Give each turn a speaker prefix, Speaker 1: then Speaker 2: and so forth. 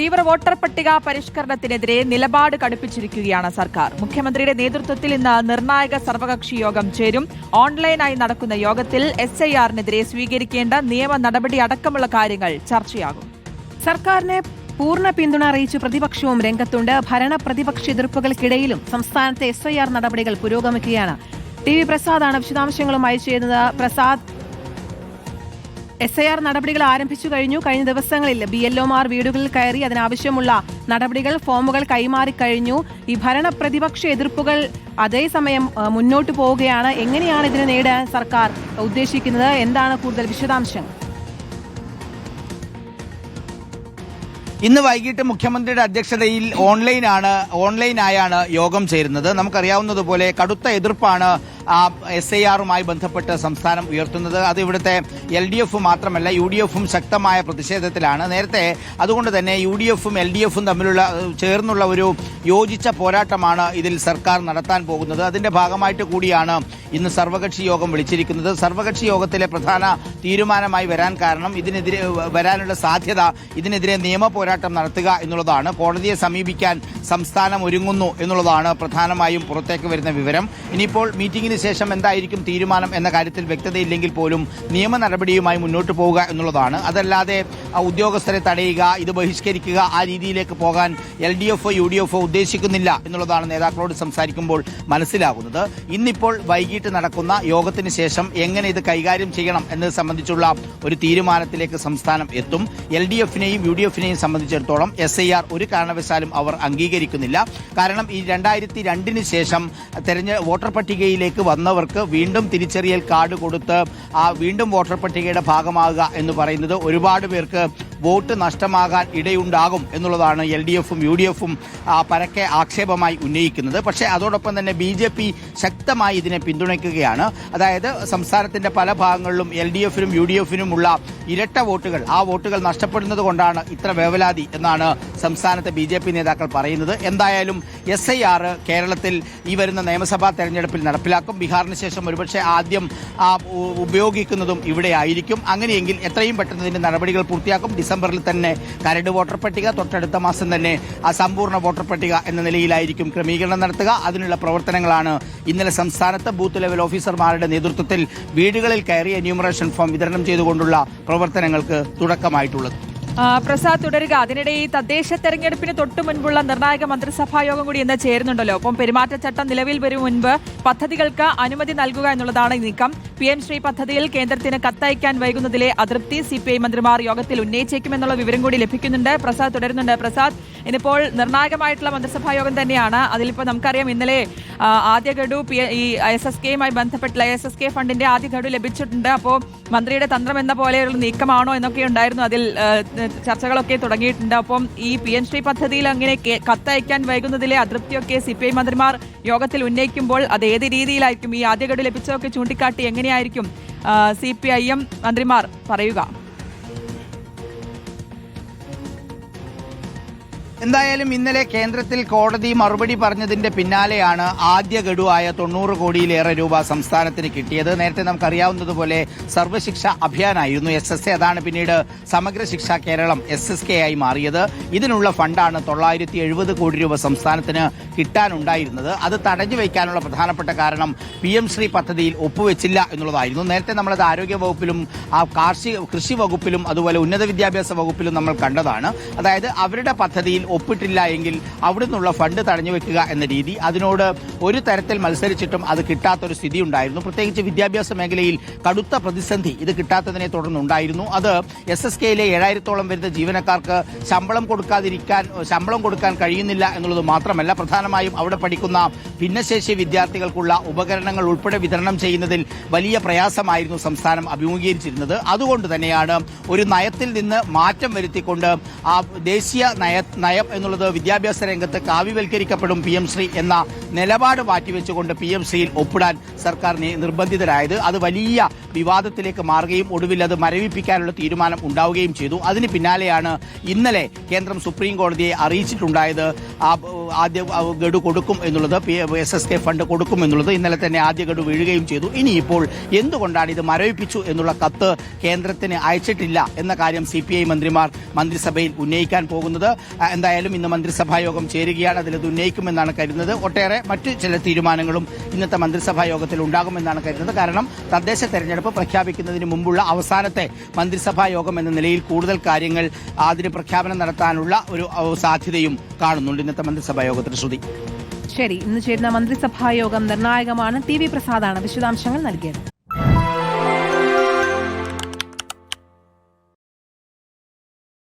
Speaker 1: തീവ്ര വോട്ടർ പട്ടിക പരിഷ്കരണത്തിനെതിരെ നിലപാട് കടുപ്പിച്ചിരിക്കുകയാണ് സർക്കാർ. മുഖ്യമന്ത്രിയുടെ നേതൃത്വത്തിൽ ഇന്ന് നിർണായക സർവകക്ഷി യോഗം ചേരും. ഓൺലൈനായി നടക്കുന്ന യോഗത്തിൽ എസ് ഐ ആറിനെതിരെ സ്വീകരിക്കേണ്ട നിയമ നടപടി അടക്കമുള്ള കാര്യങ്ങൾ ചർച്ചയാകും.
Speaker 2: സർക്കാരിനെ പൂർണ പിന്തുണ അറിയിച്ച് പ്രതിപക്ഷവും രംഗത്തുണ്ട്. ഭരണ പ്രതിപക്ഷ എതിർപ്പുകൾക്കിടയിലും സംസ്ഥാനത്തെ എസ് ഐ ആർ നടപടികൾ പുരോഗമിക്കുകയാണ്. ടി വി പ്രസാദാണ് വിശദാംശങ്ങളുമായി ചെയ്യുന്നത് പ്രസാദ് എസ് ഐ ആർ നടപടികൾ ആരംഭിച്ചു കഴിഞ്ഞു. കഴിഞ്ഞ ദിവസങ്ങളിൽ ബി എൽ ഒമാർ വീടുകളിൽ കയറി അതിനാവശ്യമുള്ള നടപടികൾ ഫോമുകൾ കൈമാറി കഴിഞ്ഞു. ഈ ഭരണ പ്രതിപക്ഷ എതിർപ്പുകൾ അതേസമയം മുന്നോട്ട് പോവുകയാണ്. എങ്ങനെയാണ് ഇതിനെ നേടാൻ സർക്കാർ ഉദ്ദേശിക്കുന്നത്? എന്താണ് കൂടുതൽ വിശദാംശങ്ങൾ?
Speaker 3: ഇന്ന് വൈകിട്ട് മുഖ്യമന്ത്രിയുടെ അധ്യക്ഷതയിൽ ഓൺലൈനാണ് ഓൺലൈനായാണ് യോഗം ചേരുന്നത്. നമുക്കറിയാവുന്നതുപോലെ കടുത്ത എതിർപ്പാണ് എസ് ഐ ആറുമായി ബന്ധപ്പെട്ട് സംസ്ഥാനം ഉയർത്തുന്നത്. അത് ഇവിടുത്തെ എൽ ഡി എഫ് മാത്രമല്ല യു ഡി എഫും ശക്തമായ പ്രതിഷേധത്തിലാണ്. നേരത്തെ അതുകൊണ്ട് തന്നെ യു ഡി എഫും എൽ ഡി എഫും തമ്മിലുള്ള ചേർന്നുള്ള ഒരു യോജിച്ച പോരാട്ടമാണ് ഇതിൽ സർക്കാർ നടത്താൻ പോകുന്നത്. അതിന്റെ ഭാഗമായിട്ട് കൂടിയാണ് ഇന്ന് സർവകക്ഷി യോഗം വിളിച്ചിരിക്കുന്നത്. സർവകക്ഷി യോഗത്തിലെ പ്രധാന തീരുമാനമായി വരാൻ കാരണം ഇതിനെതിരെ വരാനുള്ള സാധ്യത ഇതിനെതിരെ നിയമ നടത്തുക എന്നുള്ളതാണ്. കോടതിയെ സമീപിക്കാൻ സംസ്ഥാനം ഒരുങ്ങുന്നു എന്നുള്ളതാണ് പ്രധാനമായും പുറത്തേക്ക് വരുന്ന വിവരം. ഇനിയിപ്പോൾ മീറ്റിംഗിന് ശേഷം എന്തായിരിക്കും തീരുമാനം എന്ന കാര്യത്തിൽ വ്യക്തതയില്ലെങ്കിൽ പോലും നിയമ നടപടിയുമായി മുന്നോട്ട് പോവുക എന്നുള്ളതാണ്. അതല്ലാതെ ഉദ്യോഗസ്ഥരെ തടയുക ഇത് ബഹിഷ്കരിക്കുക ആ രീതിയിലേക്ക് പോകാൻ L D F U D F ഉദ്ദേശിക്കുന്നില്ല എന്നുള്ളതാണ് നേതാക്കളോട് സംസാരിക്കുമ്പോൾ മനസ്സിലാകുന്നത്. ഇന്നിപ്പോൾ വൈകിട്ട് നടക്കുന്ന യോഗത്തിന് ശേഷം എങ്ങനെ ഇത് കൈകാര്യം ചെയ്യണം എന്നത് സംബന്ധിച്ചുള്ള ഒരു തീരുമാനത്തിലേക്ക് സംസ്ഥാനം എത്തും. എൽ ഡി എഫിനെയും യു ഡി എഫിനെയും സംബന്ധിച്ചിടത്തോളം എസ് ഐ ആർ ഒരു കാരണവശാലും അവർ അംഗീകരിക്കുന്നില്ല. കാരണം ഈ രണ്ടായിരത്തി രണ്ടിന് ശേഷം തെരഞ്ഞ വോട്ടർ പട്ടികയിലേക്ക് വന്നവർക്ക് വീണ്ടും തിരിച്ചറിയൽ കാർഡ് കൊടുത്ത് ആ വീണ്ടും വോട്ടർ പട്ടികയുടെ ഭാഗമാകുക എന്ന് പറയുന്നത് ഒരുപാട് പേർക്ക് വോട്ട് നഷ്ടമാകാൻ ഇടയുണ്ടാകും എന്നുള്ളതാണ് എൽ ഡി എഫും യു ഡി എഫും പരക്കെ ആക്ഷേപമായി ഉന്നയിക്കുന്നത്. പക്ഷേ അതോടൊപ്പം തന്നെ ബി ജെ പി ശക്തമായി ഇതിനെ പിന്തുണയ്ക്കുകയാണ്. അതായത് സംസ്ഥാനത്തിന്റെ പല ഭാഗങ്ങളിലും എൽ ഡി എഫിനും യു ഡി എഫിനുമുള്ള ഇരട്ട വോട്ടുകൾ. ആ വോട്ടുകൾ നഷ്ടപ്പെടുന്നത് കൊണ്ടാണ് ഇത്ര വേവലാതി എന്നാണ് സംസ്ഥാനത്തെ ബി ജെ പി നേതാക്കൾ പറയുന്നത്. എന്തായാലും എസ് ഐ ആർ കേരളത്തിൽ ഈ വരുന്ന നിയമസഭാ തെരഞ്ഞെടുപ്പിൽ നടപ്പിലാക്കും. ബീഹാറിന് ശേഷം ഒരുപക്ഷെ ആദ്യം ഉപയോഗിക്കുന്നതും ഇവിടെ ആയിരിക്കും അങ്ങനെയെങ്കിൽ എത്രയും പെട്ടെന്ന് ഇതിന്റെ നടപടികൾ പൂർത്തിയാക്കും. ഡിസംബറിൽ തന്നെ കരട് വോട്ടർ പട്ടിക തൊട്ടടുത്ത മാസം തന്നെ ആ സമ്പൂർണ വോട്ടർ പട്ടിക എന്ന നിലയിലായിരിക്കും ക്രമീകരണം നടത്തുക. അതിനുള്ള പ്രവർത്തനങ്ങളാണ് ഇന്നലെ സംസ്ഥാനത്ത് ബൂത്ത് ലെവൽ ഓഫീസർമാരുടെ നേതൃത്വത്തിൽ വീടുകളിൽ കയറി എന്യൂമറേഷൻ ഫോം വിതരണം ചെയ്തുകൊണ്ടുള്ള പ്രവർത്തനങ്ങൾക്ക് തുടക്കമായിട്ടുള്ളത്.
Speaker 1: പ്രസാദ് തുടരുക. അതിനിടെ ഈ തദ്ദേശ തെരഞ്ഞെടുപ്പിന് തൊട്ടു മുൻപുള്ള നിർണായക മന്ത്രിസഭാ യോഗം കൂടി ഇന്ന് ചേരുന്നുണ്ടല്ലോ. ഒപ്പം പെരുമാറ്റച്ചട്ടം നിലവിൽ വരും മുൻപ് പദ്ധതികൾക്ക് അനുമതി നൽകുക എന്നുള്ളതാണ് ഈ നീക്കം. പി എം ശ്രീ പദ്ധതിയിൽ കേന്ദ്രത്തിന് കത്തയക്കാൻ വൈകുന്നതിലെ അതൃപ്തി സി പി ഐ മന്ത്രിമാർ യോഗത്തിൽ ഉന്നയിച്ചേക്കുമെന്നുള്ള വിവരം കൂടി ലഭിക്കുന്നുണ്ട്. പ്രസാദ് തുടരുന്നുണ്ട്. പ്രസാദ് ഇന്നിപ്പോൾ നിർണായകമായിട്ടുള്ള മന്ത്രിസഭാ യോഗം തന്നെയാണ്. അതിലിപ്പോൾ നമുക്കറിയാം ഇന്നലെ ആദ്യ പി ഈ എസ് എസ് കെയുമായി ബന്ധപ്പെട്ടുള്ള എസ് എസ് കെ ഫണ്ടിന്റെ ആദ്യ ഗഡു ലഭിച്ചിട്ടുണ്ട്. അപ്പോൾ മന്ത്രിയുടെ തന്ത്രം എന്ന പോലെയുള്ള നീക്കമാണോ എന്നൊക്കെ ഉണ്ടായിരുന്നു. അതിൽ ചർച്ചകളൊക്കെ തുടങ്ങിയിട്ടുണ്ട്. അപ്പം ഈ പി എൻ ശ്രീ പദ്ധതിയിൽ അങ്ങനെ കത്തയക്കാൻ വൈകുന്നതിലെ അതൃപ്തിയൊക്കെ സി പി ഐ മന്ത്രിമാർ യോഗത്തിൽ ഉന്നയിക്കുമ്പോൾ അത് ഏത് രീതിയിലായിരിക്കും? ഈ ആദ്യ ഗഡു ലഭിച്ചതൊക്കെ ചൂണ്ടിക്കാട്ടി എങ്ങനെയായിരിക്കും? സി പി ഐ എം മന്ത്രിമാർ പറയുക.
Speaker 3: എന്തായാലും ഇന്നലെ കേന്ദ്രത്തിൽ കോടതി മറുപടി പറഞ്ഞതിന്റെ പിന്നാലെയാണ് ആദ്യ ഗഡുവായ തൊണ്ണൂറ് കോടിയിലേറെ രൂപ സംസ്ഥാനത്തിന് കിട്ടിയത്. നേരത്തെ നമുക്കറിയാവുന്നതുപോലെ സർവശിക്ഷ അഭിയാനായിരുന്നു എസ് എസ് എ. അതാണ് പിന്നീട് സമഗ്ര ശിക്ഷ കേരളം എസ് എസ് കെ ആയി മാറിയത്. ഇതിനുള്ള ഫണ്ടാണ് തൊള്ളായിരത്തി എഴുപത് കോടി രൂപ സംസ്ഥാനത്തിന് കിട്ടാനുണ്ടായിരുന്നത്. അത് തടഞ്ഞു വയ്ക്കാനുള്ള പ്രധാനപ്പെട്ട കാരണം പി എം ശ്രീ പദ്ധതിയിൽ ഒപ്പുവെച്ചില്ല എന്നുള്ളതായിരുന്നു. നേരത്തെ നമ്മളത് ആരോഗ്യ വകുപ്പിലും ആ കാർഷിക കൃഷി വകുപ്പിലും അതുപോലെ ഉന്നത വിദ്യാഭ്യാസ വകുപ്പിലും നമ്മൾ കണ്ടതാണ്. അതായത് അവരുടെ പദ്ധതിയിൽ ഒപ്പിട്ടില്ല എങ്കിൽ അവിടെ നിന്നുള്ള ഫണ്ട് തടഞ്ഞു വെക്കുക എന്ന രീതി അതിനോട് ഒരു തരത്തിൽ മത്സരിച്ചിട്ടും അത് കിട്ടാത്തൊരു സ്ഥിതി ഉണ്ടായിരുന്നു പ്രത്യേകിച്ച് വിദ്യാഭ്യാസ മേഖലയിൽ കടുത്ത പ്രതിസന്ധി ഇത് കിട്ടാത്തതിനെ തുടർന്നുണ്ടായിരുന്നു അത് എസ് എസ് കെയിലെ ഏഴായിരത്തോളം വരുന്ന ജീവനക്കാർക്ക് ശമ്പളം കൊടുക്കാതിരിക്കാൻ ശമ്പളം കൊടുക്കാൻ കഴിയുന്നില്ല എന്നുള്ളത് മാത്രമല്ല പ്രധാനമായും അവിടെ പഠിക്കുന്ന ഭിന്നശേഷി വിദ്യാർത്ഥികൾക്കുള്ള ഉപകരണങ്ങൾ ഉൾപ്പെടെ വിതരണം ചെയ്യുന്നതിൽ വലിയ പ്രയാസമായിരുന്നു സംസ്ഥാനം അഭിമുഖീകരിച്ചിരുന്നത്. അതുകൊണ്ട് തന്നെയാണ് ഒരു നയത്തിൽ നിന്ന് മാറ്റം വരുത്തിക്കൊണ്ട് ആ ദേശീയ നയ നയം നയം എന്നുള്ളത് വിദ്യാഭ്യാസ രംഗത്ത് കാവ്യവൽക്കരിക്കപ്പെടും പി എം ശ്രീ എന്ന നിലപാട് മാറ്റിവെച്ചുകൊണ്ട് പി എം ശ്രീയിൽ ഒപ്പിടാൻ സർക്കാർ നിർബന്ധിതരായത്. അത് വലിയ വിവാദത്തിലേക്ക് മാറുകയും ഒടുവിൽ അത് മരവിപ്പിക്കാനുള്ള തീരുമാനം ഉണ്ടാവുകയും ചെയ്തു. അതിന് പിന്നാലെയാണ് ഇന്നലെ കേന്ദ്രം സുപ്രീം കോടതിയെ അറിയിച്ചിട്ടുണ്ടായത് ആദ്യ ഗഡു കൊടുക്കും എന്നുള്ളത് എസ് എസ് കെ ഫണ്ട് കൊടുക്കും എന്നുള്ളത്. ഇന്നലെ തന്നെ ആദ്യ ഗഡു വീഴുകയും ചെയ്തു. ഇനിയിപ്പോൾ എന്തുകൊണ്ടാണ് ഇത് മരവിപ്പിച്ചു എന്നുള്ള കത്ത് കേന്ദ്രത്തിന് അയച്ചിട്ടില്ല എന്ന കാര്യം സി പി ഐ മന്ത്രിമാർ മന്ത്രിസഭയിൽ ഉന്നയിക്കാൻ പോകുന്നത്. എന്തായാലും ഇന്ന് മന്ത്രിസഭാ യോഗം ചേരുകയാണ് അതിലത് ഉന്നയിക്കുമെന്നാണ് കരുതുന്നത്. ഒട്ടേറെ മറ്റ് ചില തീരുമാനങ്ങളും ഇന്നത്തെ മന്ത്രിസഭാ യോഗത്തിൽ ഉണ്ടാകുമെന്നാണ് കരുതുന്നത്. കാരണം തദ്ദേശ തെരഞ്ഞെടുപ്പ് പ്രഖ്യാപിക്കുന്നതിന് മുമ്പുള്ള അവസാനത്തെ മന്ത്രിസഭാ യോഗം എന്ന നിലയിൽ കൂടുതൽ കാര്യങ്ങൾ അതിന് പ്രഖ്യാപനം നടത്താനുള്ള ഒരു സാധ്യതയും കാണുന്നുണ്ട് ഇന്നത്തെ മന്ത്രിസഭാ യോഗത്തിന് ശ്രുതി.
Speaker 2: ശരി ഇന്ന് ചേരുന്ന മന്ത്രിസഭാ യോഗം നിർണായകമാണ്. ടി വി പ്രസാദാണ് വിശദാംശങ്ങൾ നൽകിയത്.